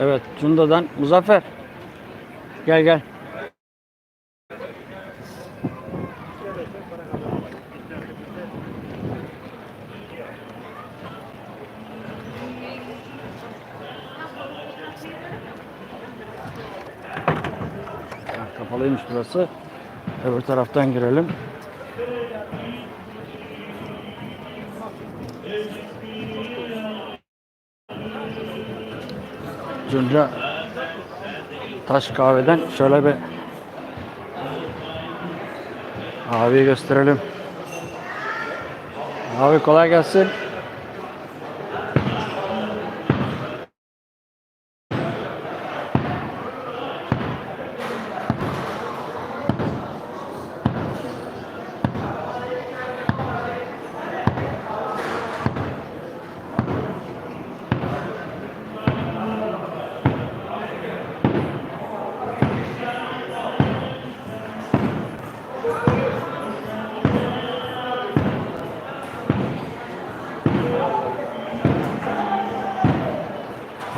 Evet, Cunda'dan Muzaffer. Gel gel. Kapalıymış burası. Öbür taraftan girelim. Cunda Taş kahveden şöyle bir abi gösterelim. Abi kolay gelsin.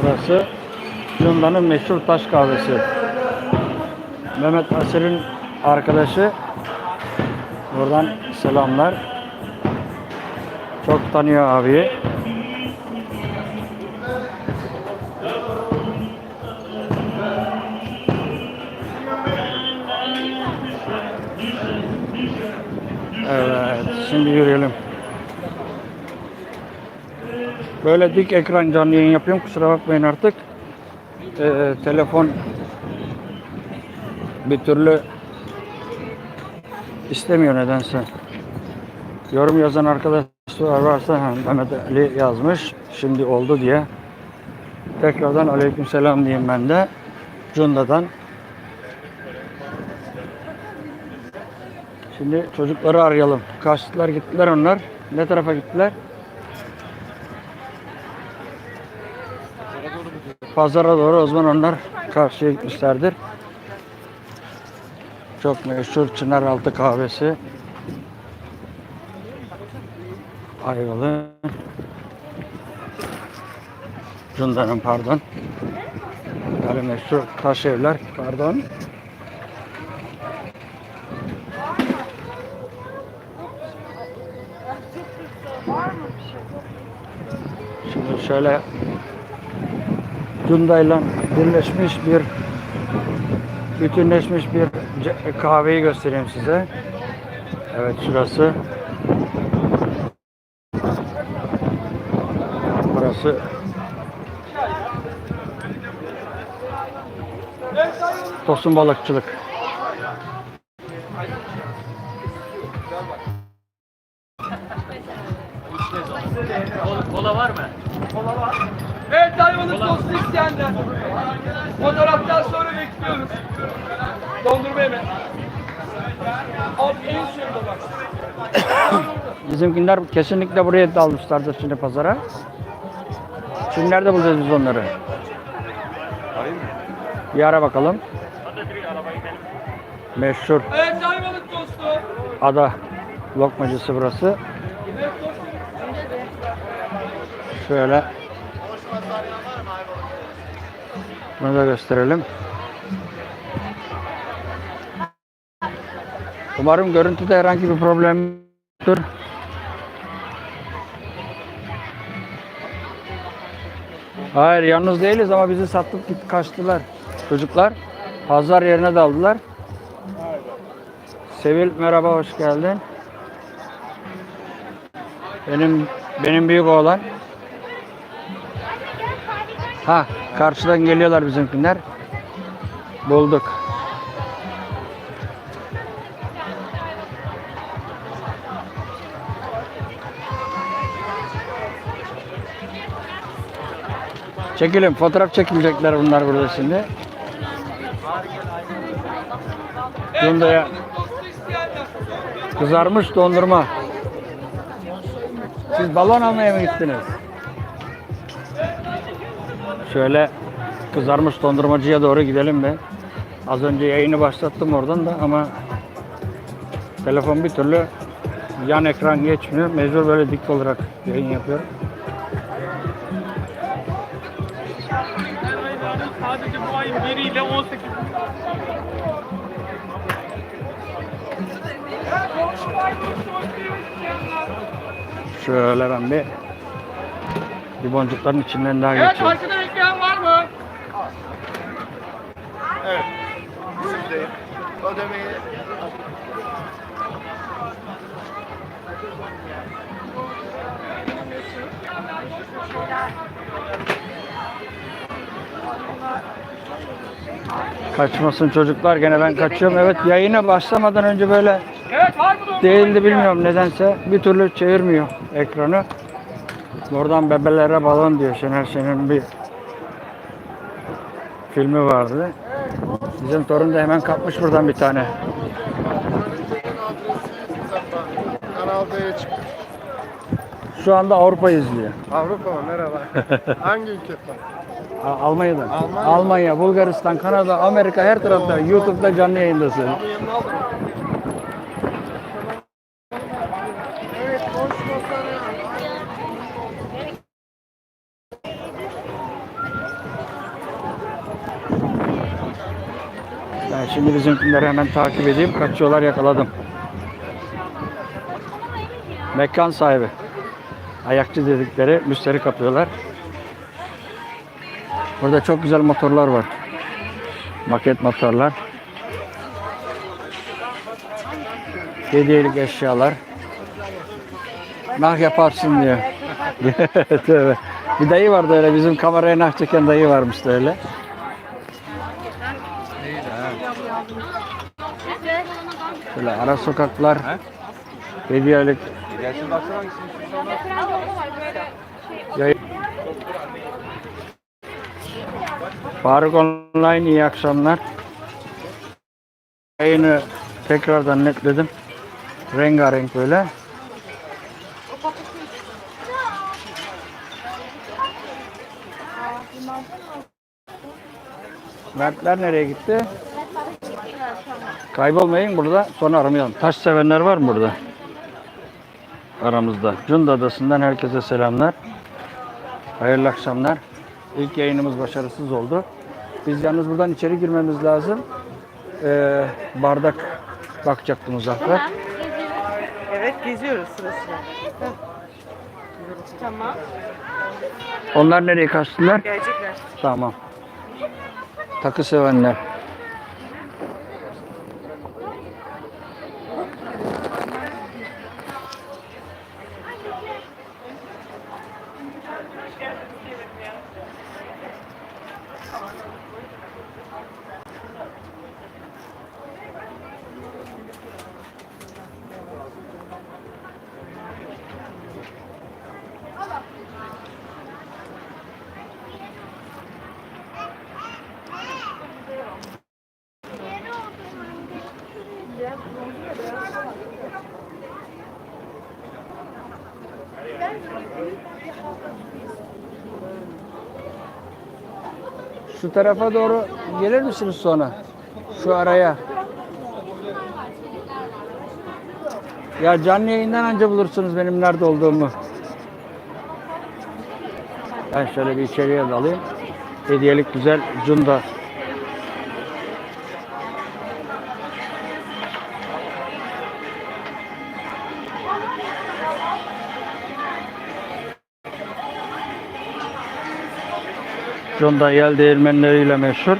Burası Cunda'nın meşhur taş kahvesi. Mehmet Asel'in arkadaşı. Buradan selamlar. Çok tanıyor abiyi. Evet, şimdi yürüyelim. Böyle dik ekran canlı yayın yapıyorum. Kusura bakmayın artık. Ee, telefon bir türlü istemiyor nedense. Yorum yazan arkadaşlar varsa Mehmet Ali yazmış. Şimdi oldu diye. Tekrardan aleykümselam diyeyim ben de. Cunda'dan. Şimdi çocukları arayalım. Kaçtılar gittiler onlar. Ne tarafa gittiler? Pazara doğru o zaman onlar karşıya gitmişlerdir. Çok meşhur Çınaraltı kahvesi. Ayvalı. Cunda'nın pardon. Yani meşhur taş evler pardon. Şimdi şöyle Cunda'yla birleşmiş bir bütünleşmiş bir kahveyi göstereyim size. Evet şurası. Burası Tosun balıkçılık. Bizimkiler kesinlikle buraya dalmışlardır şimdi pazara. Şimdi nerede bulacağız biz onları? Bir ara bakalım. Meşhur Evet Ayvalık tostu. ada lokmacısı burası. Şöyle bunu da gösterelim. Umarım görüntüde herhangi bir problem yoktur. Hayır yalnız değiliz ama bizi satıp git kaçtılar çocuklar. Pazar yerine daldılar. Sevil merhaba hoş geldin. Benim benim büyük oğlan. Ha karşıdan geliyorlar bizimkiler. Bulduk. Çekilin fotoğraf çekilecekler bunlar burada şimdi. İsteyenler. kızarmış dondurma. Siz balon almaya mı gittiniz? Şöyle kızarmış dondurmacıya doğru gidelim mi? Az önce yayını başlattım oradan da ama telefon bir türlü yan ekran geçmiyor. Mecbur böyle dik olarak yayın yapıyorum. Şöyle ben bir bir boncukların içinden daha Evet geçiyorum. arkada bekleyen var mı? Evet. Sizdeyim. Ödemeyi Kaçmasın çocuklar gene ben kaçıyorum. Evet yayına başlamadan önce böyle Değildi bilmiyorum nedense bir türlü çevirmiyor ekranı. Oradan bebelere balon diyor Şener Şen'in bir filmi vardı. Bizim torun da hemen kapmış buradan bir tane. Şu anda Avrupa izliyor. Avrupa mı? Merhaba. Hangi ülkeden? Almanya'dan. Almanya. Almanya, Bulgaristan, Kanada, Amerika her tarafta YouTube'da canlı yayındasın. Ben şimdi bizimkileri hemen takip edeyim. Kaçıyorlar yakaladım. Mekan sahibi. Ayakçı dedikleri müşteri kapıyorlar. Burada çok güzel motorlar var. Maket motorlar. Hediyelik eşyalar. Nah yaparsın diyor. Tövbe. Bir dayı vardı öyle bizim kameraya nah çeken dayı varmış da öyle. Böyle ara sokaklar. Hediyelik. Yayın. Faruk Online iyi akşamlar. Yayını tekrardan netledim. Rengarenk böyle. Mertler nereye gitti? Kaybolmayın burada. Sonra aramayalım. Taş sevenler var mı burada? Aramızda. Cunda Adası'ndan herkese selamlar. Hayırlı akşamlar. İlk yayınımız başarısız oldu. Biz yalnız buradan içeri girmemiz lazım. Ee, bardak bakacaktım uzakta. Evet geziyoruz sırasıyla. Tamam. Onlar nereye kaçtılar? Gelecekler. Tamam. Takı sevenler. Şu tarafa doğru gelir misiniz sonra? Şu araya. Ya canlı yayından anca bulursunuz benim nerede olduğumu. Ben şöyle bir içeriye dalayım. Hediyelik güzel cunda. Cunda yel değirmenleriyle meşhur.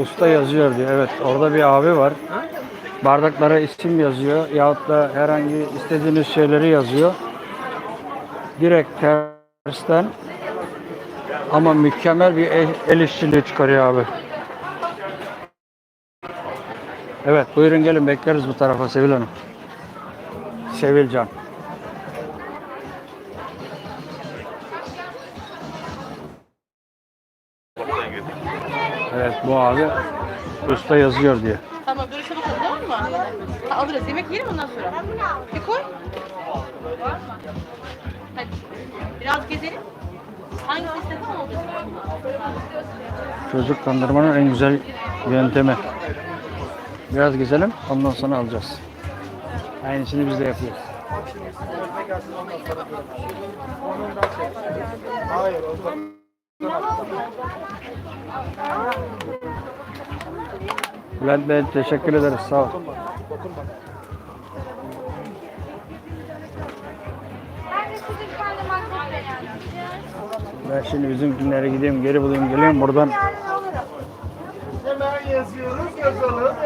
Usta yazıyor diyor. Evet orada bir abi var. Bardaklara isim yazıyor yahut da herhangi istediğiniz şeyleri yazıyor. Direkt tersten ama mükemmel bir el işçiliği çıkarıyor abi. Evet buyurun gelin bekleriz bu tarafa Sevil Hanım. Sevilcan. Evet bu abi usta yazıyor diye. Tamam görüşe bakalım tamam mı? Ha, alırız yemek yiyelim ondan sonra. Bir koy. Hadi. Biraz gezelim. Hangisi istedin oldu? Çocuk kandırmanın en güzel yöntemi. Biraz gezelim ondan sonra alacağız. Aynısını biz de yapıyoruz. Hayır. Bülent Bey teşekkür ederiz. Sağ ol. Ben şimdi bizimkinlere gideyim, geri bulayım, geleyim buradan. Hemen yazıyoruz, yazalım,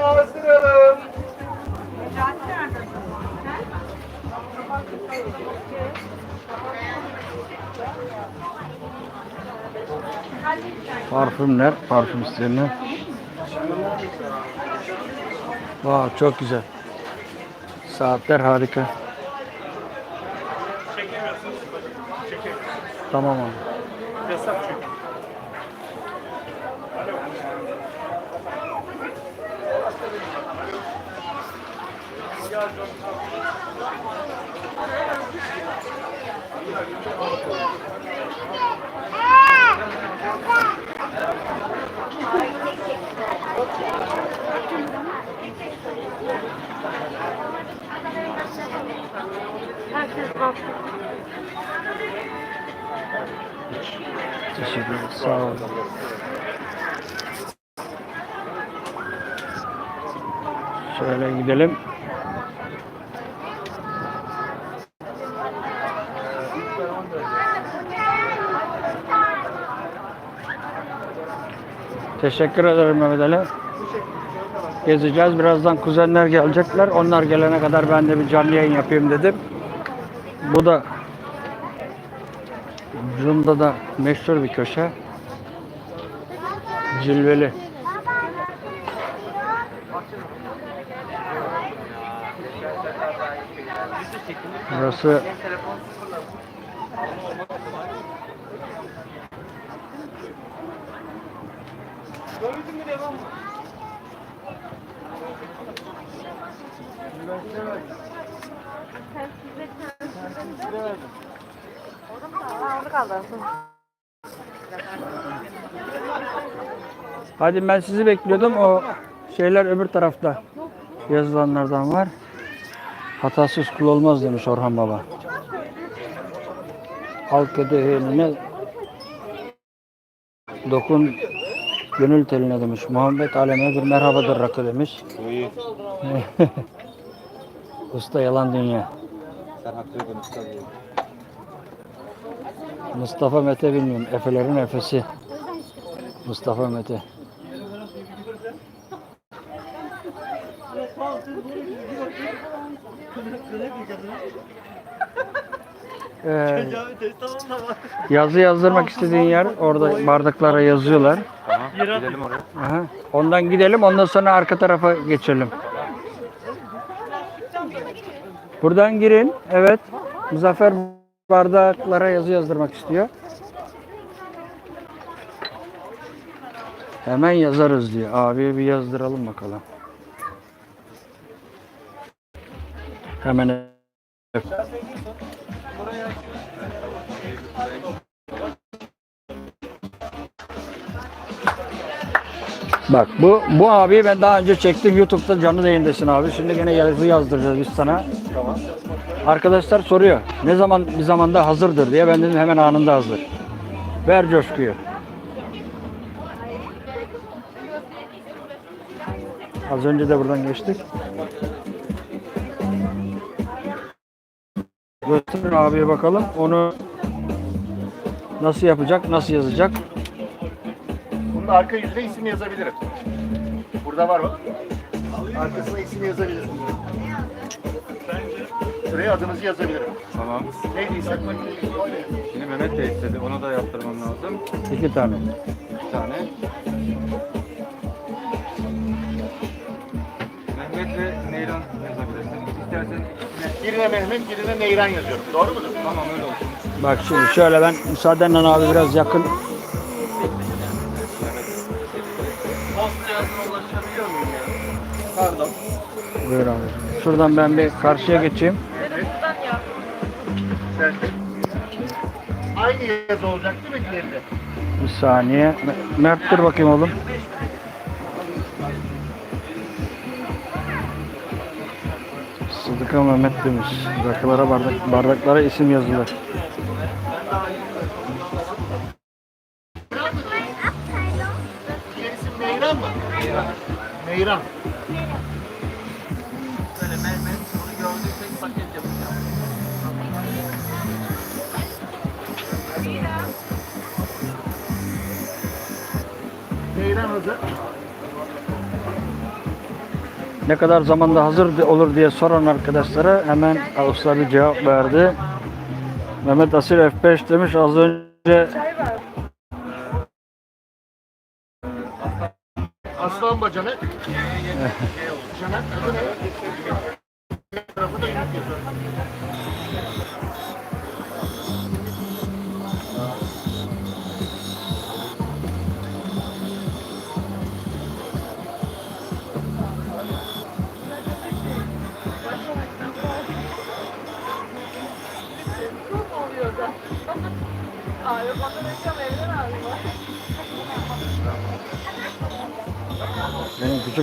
Parfümler, parfüm isteyenler. Vay çok güzel. Saatler harika. Tamam abi. Yasak Teşekkür ederim. Sağ olun. Şöyle gidelim. Teşekkür ederim Mehmet Ali. Gezeceğiz. Birazdan kuzenler gelecekler. Onlar gelene kadar ben de bir canlı yayın yapayım dedim. Bu da Cunda'da meşhur bir köşe. Cilveli. Burası Hadi ben sizi bekliyordum. O şeyler öbür tarafta. Yazılanlardan var. Hatasız kul olmaz demiş Orhan Baba. Halk eline dokun gönül teline demiş. Muhammed aleme bir merhabadır rakı demiş. Usta yalan dünya. Mustafa Mete bilmiyorum. Efelerin efesi. Mustafa Mete. Ee, yazı yazdırmak istediğin yer orada bardaklara yazıyorlar. Gidelim oraya. Aha. Ondan gidelim ondan sonra arka tarafa geçelim. Buradan girin. Evet. Muzaffer bardaklara yazı yazdırmak istiyor. Hemen yazarız diyor. Abi bir yazdıralım bakalım. Hemen Bak bu bu abi ben daha önce çektim YouTube'da canlı yayındasın abi. Şimdi gene yazı yazdıracağız biz sana. Tamam. Arkadaşlar soruyor. Ne zaman bir zamanda hazırdır diye. Ben dedim hemen anında hazır. Ver coşkuyu. Az önce de buradan geçtik. Gösterin abiye bakalım. Onu nasıl yapacak, nasıl yazacak? Bunun arka yüzüne isim yazabilirim. Burada var bak. Arkasına isim yazabilirim. Şuraya adınızı yazabilirim. Tamam. Neydi? Şimdi Mehmet de istedi. Onu da yaptırmam lazım. İki tane. Bir tane. Mehmet ve Neyran yazabilirsin. İstersen ikisine. Birine Mehmet, birine Neyran yazıyorum. Doğru mudur? Tamam öyle olsun. Bak şimdi şöyle ben müsaadenle abi biraz yakın. Pardon. Buyur abi. Şuradan ben bir karşıya geçeyim. Sen. Aynı yazı olacak değil mi diğerinde? Bir saniye. Me- Mert dur bakayım oğlum. Sıdıka Mehmet demiş. Rakılara bardak, bardaklara isim yazılır. Hazır. Ne kadar zamanda hazır olur diye soran arkadaşlara hemen Ağustos bir cevap verdi. Mehmet Asil F5 demiş az önce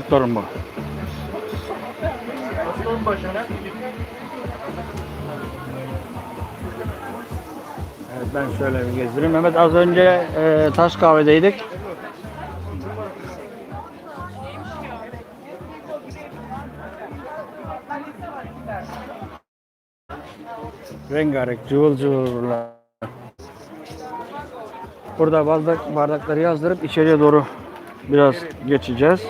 torun bu. Aslan bacanı. Evet, ben şöyle bir gezdireyim. Mehmet az önce e, Taş Kahve'deydik. Rengarenk, cıvıl cıvıllar. Burada bardak, bardakları yazdırıp içeriye doğru biraz geçeceğiz.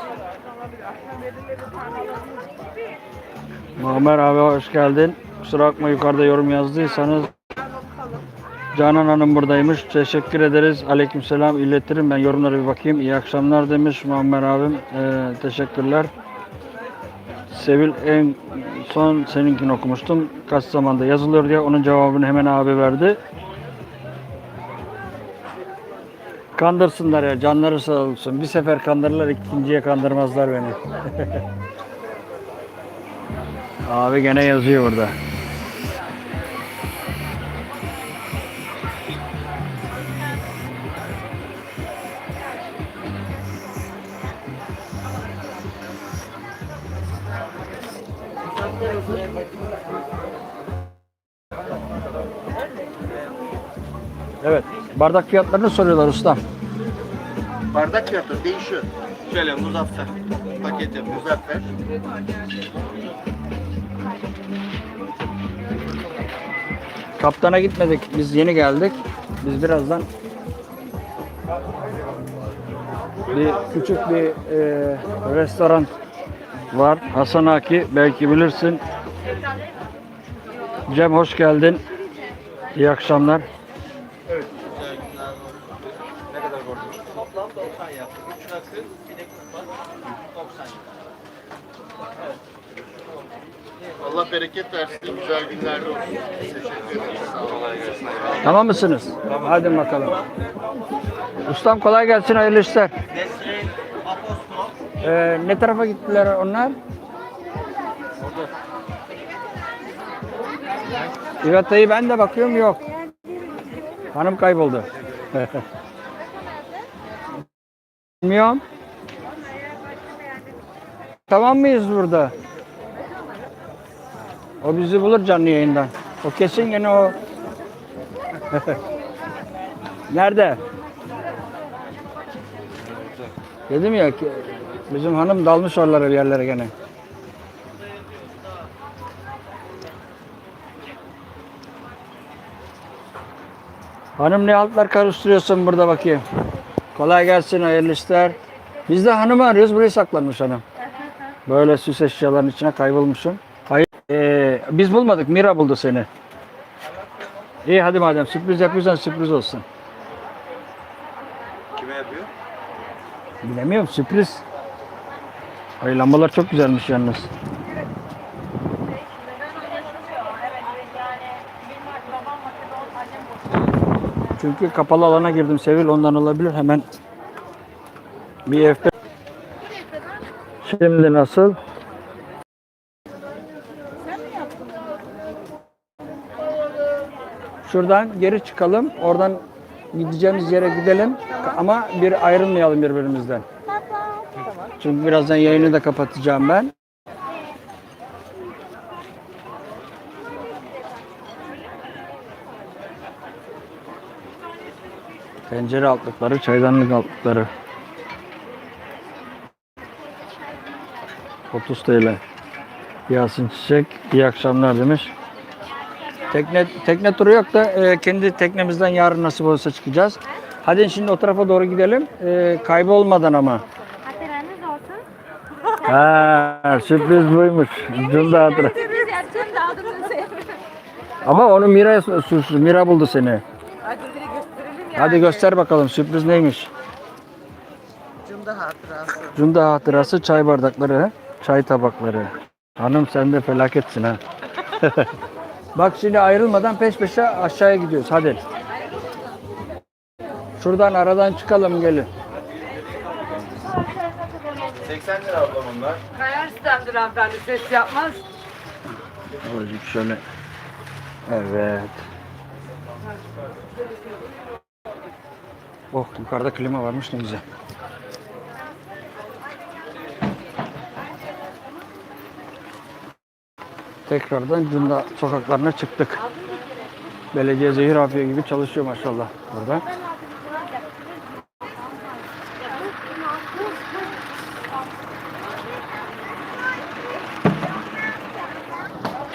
Muammer abi hoş geldin. Kusura bakma yukarıda yorum yazdıysanız Canan Hanım buradaymış. Teşekkür ederiz. Aleykümselam iletirim. Ben yorumlara bir bakayım. İyi akşamlar demiş Muammer abim. Ee, teşekkürler. Sevil en son seninkini okumuştum. Kaç zamanda yazılıyor diye onun cevabını hemen abi verdi. Kandırsınlar ya canları sağ olsun. Bir sefer kandırırlar ikinciye kandırmazlar beni. abi gene yazıyor burada. Evet. Bardak fiyatlarını soruyorlar ustam. Bardak fiyatı değişiyor. Şöyle muzaffer paket yapıyoruz. Muzaffer. Kaptana gitmedik. Biz yeni geldik. Biz birazdan bir küçük bir e, restoran var. Hasan Aki belki bilirsin. Cem hoş geldin. İyi akşamlar. Ne kadar borcumuz? Toplam 90 yaptık. 3 rakı, bir kupa. 90 Allah bereket versin. Güzel günlerde olsun. Teşekkür ederiz. Sağ olun. Kolay gelsin. Tamam mısınız? Hadi bakalım. Ustam kolay gelsin hayırlı işler. Ee, ne tarafa gittiler onlar? İvatayı ben de bakıyorum yok. Hanım kayboldu. Bilmiyorum. Tamam mıyız burada? O bizi bulur canlı yayından. O kesin gene o. Nerede? Dedim ya ki bizim hanım dalmış oralara yerlere gene. Hanım ne altlar karıştırıyorsun burada bakayım. Kolay gelsin hayırlı işler. Biz de hanımı arıyoruz buraya saklanmış hanım. Böyle süs eşyaların içine kaybolmuşsun. Hayır. Ee, biz bulmadık Mira buldu seni. İyi hadi madem sürpriz yapıyorsan sürpriz olsun. Kime yapıyor? Bilemiyorum sürpriz. Ay lambalar çok güzelmiş yalnız. Çünkü kapalı alana girdim Sevil ondan olabilir hemen bir F5 Şimdi nasıl? Şuradan geri çıkalım. Oradan gideceğimiz yere gidelim. Ama bir ayrılmayalım birbirimizden. Çünkü birazdan yayını da kapatacağım ben. Tencere altlıkları, çaydanlık altlıkları. 30 TL. Yasin Çiçek, iyi akşamlar demiş. Tekne, tekne turu yok da e, kendi teknemizden yarın nasip olursa çıkacağız. Hadi şimdi o tarafa doğru gidelim. E, kaybolmadan ama. Hatırınız olsun. Ha, sürpriz buymuş. Hatıra. Yapacağım da aldığınızı Ama onu Mira suçlu. Mira buldu seni. Hadi direkt gösterelim ya. Hadi göster bakalım sürpriz neymiş. Cunda hatırası. Cunda hatırası çay bardakları, çay tabakları. Hanım sen de felaketsin ha. Bak şimdi ayrılmadan peş peşe aşağıya gidiyoruz. Hadi. Şuradan aradan çıkalım gelin. 80 lira ablam onlar. Kayar sistemdir hanımefendi. Ses yapmaz. Azıcık şöyle. Evet. Oh yukarıda klima varmış ne güzel. Tekrardan Cunda sokaklarına çıktık. Belediye zehir afiye gibi çalışıyor maşallah burada.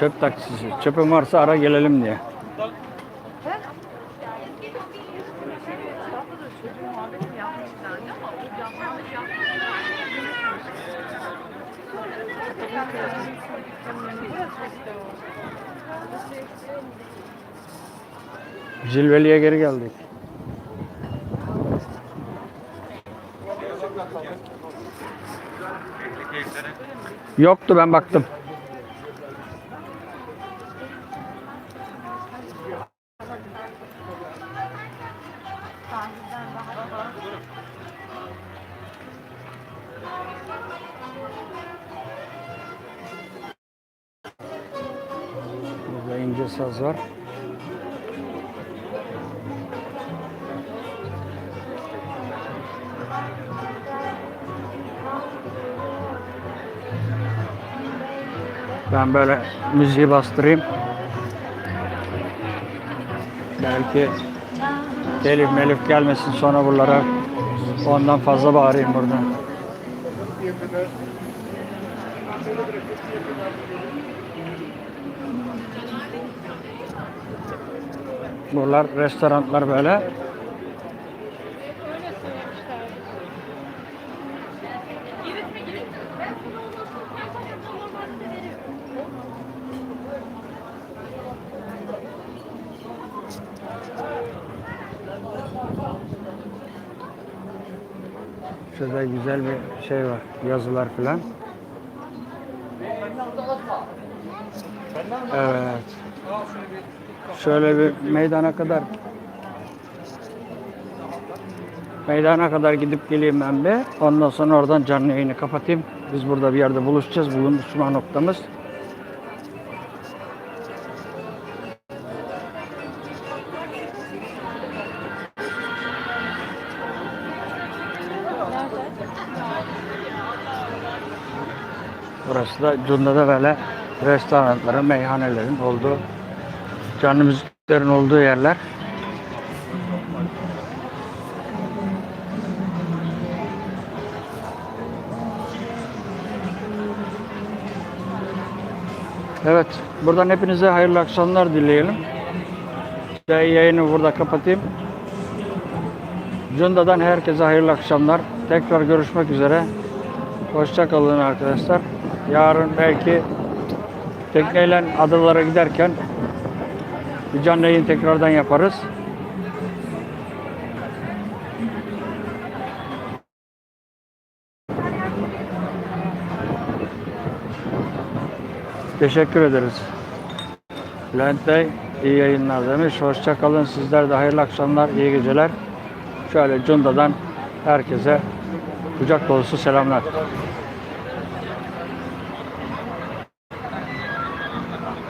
Çöp taksisi. Çöpün varsa ara gelelim diye. Cilveli'ye geri geldik. Yoktu ben baktım. Ben böyle müziği bastırayım. Belki telif melif gelmesin sonra buralara ondan fazla bağırayım burada. Buralar restoranlar böyle. Güzel bir şey var. Yazılar falan. Evet. Şöyle bir meydana kadar meydana kadar gidip geleyim ben bir. Ondan sonra oradan canlı yayını kapatayım. Biz burada bir yerde buluşacağız. Buluşma noktamız. Burası da böyle restoranların, meyhanelerin olduğu, canlı müziklerin olduğu yerler. Evet, buradan hepinize hayırlı akşamlar dileyelim. Yayını burada kapatayım. Cunda'dan herkese hayırlı akşamlar. Tekrar görüşmek üzere. Hoşça kalın arkadaşlar. Yarın belki tekneyle adalara giderken bir canlı yayın tekrardan yaparız. Teşekkür ederiz. Bülent Bey iyi yayınlar demiş. Hoşça kalın. Sizler de hayırlı akşamlar, iyi geceler. Şöyle Cunda'dan herkese kucak dolusu selamlar.